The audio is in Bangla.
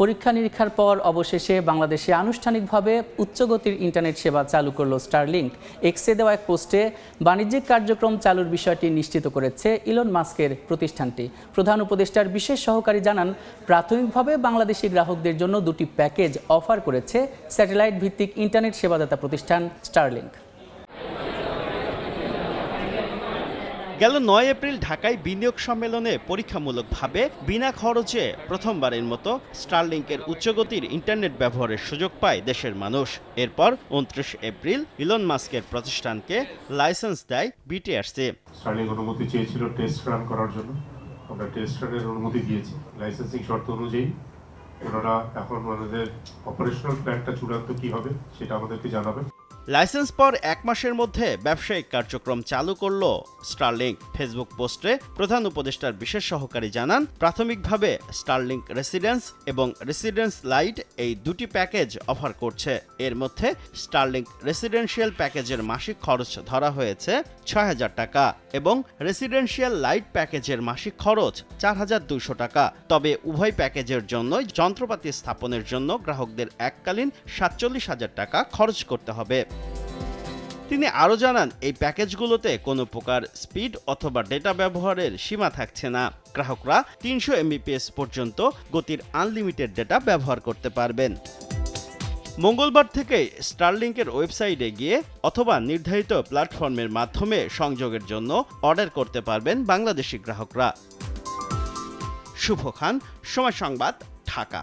পরীক্ষা নিরীক্ষার পর অবশেষে বাংলাদেশে আনুষ্ঠানিকভাবে উচ্চগতির ইন্টারনেট সেবা চালু করল স্টারলিংক। এক্সে দেওয়া এক পোস্টে, বাণিজ্যিক কার্যক্রম চালুর বিষয়টি নিশ্চিত করেছে ইলন মাস্কের প্রতিষ্ঠানটি। প্রধান উপদেষ্টার বিশেষ সহকারী জানান, প্রাথমিকভাবে বাংলাদেশি গ্রাহকদের জন্য দুটি প্যাকেজ অফার করেছে স্যাটেলাইট ভিত্তিক ইন্টারনেট সেবাদাতা প্রতিষ্ঠান স্টারলিংক। গেল নয় এপ্রিল ঢাকায় বিনিয়োগ সম্মেলনে পরীক্ষামূলকভাবে বিনা খরচে প্রথমবারের মতো স্টারলিংকের উচ্চগতির ইন্টারনেট ব্যবহারের সুযোগ পায় দেশের মানুষ। এরপর উনত্রিশ এপ্রিল ইলন মাস্কের প্রতিষ্ঠানকে লাইসেন্স দেয় বিটিআরসি। স্টার্লিং অনুমতি চেয়েছিল টেস্ট রান করার জন্য। আমরা টেস্ট রানের অনুমতি দিয়েছি। লাইসেন্সিং শর্ত অনুযায়ী ওনারা এখন ওনাদের অপারেশনাল প্ল্যানটা চূড়ান্ত কি হবে সেটা আমাদেরকে জানাবেন। লাইসেন্স পর এক মাসের মধ্যে ব্যবসায়িক কার্যক্রম চালু করল স্টারলিংক। ফেসবুক পোস্টে প্রধান উপদেষ্টার বিশেষ সহকারী জানান, প্রাথমিকভাবে স্টারলিংক রেসিডেন্স এবং রেসিডেন্স লাইট এই দুটি প্যাকেজ অফার করছে। এর মধ্যে স্টারলিংক রেসিডেন্সিয়াল প্যাকেজের মাসিক খরচ ধরা হয়েছে ছয় হাজার টাকা এবং রেসিডেন্সিয়াল লাইট প্যাকেজের মাসিক খরচ চার হাজার দুইশো টাকা। তবে উভয় প্যাকেজের জন্যই যন্ত্রপাতি স্থাপনের জন্য গ্রাহকদের এককালীন সাতচল্লিশ হাজার টাকা খরচ করতে হবে। তিনি আরও জানান, এই প্যাকেজগুলোতে কোনো প্রকার স্পিড অথবা ডেটা ব্যবহারের সীমা থাকছে না। গ্রাহকরা তিনশো এমবিপিএস পর্যন্ত গতির আনলিমিটেড ডেটা ব্যবহার করতে পারবেন। মঙ্গলবার থেকে স্টারলিংকের ওয়েবসাইটে গিয়ে অথবা নির্ধারিত প্ল্যাটফর্মের মাধ্যমে সংযোগের জন্য অর্ডার করতে পারবেন বাংলাদেশি গ্রাহকরা। শুভ খান, সময় সংবাদ, ঢাকা।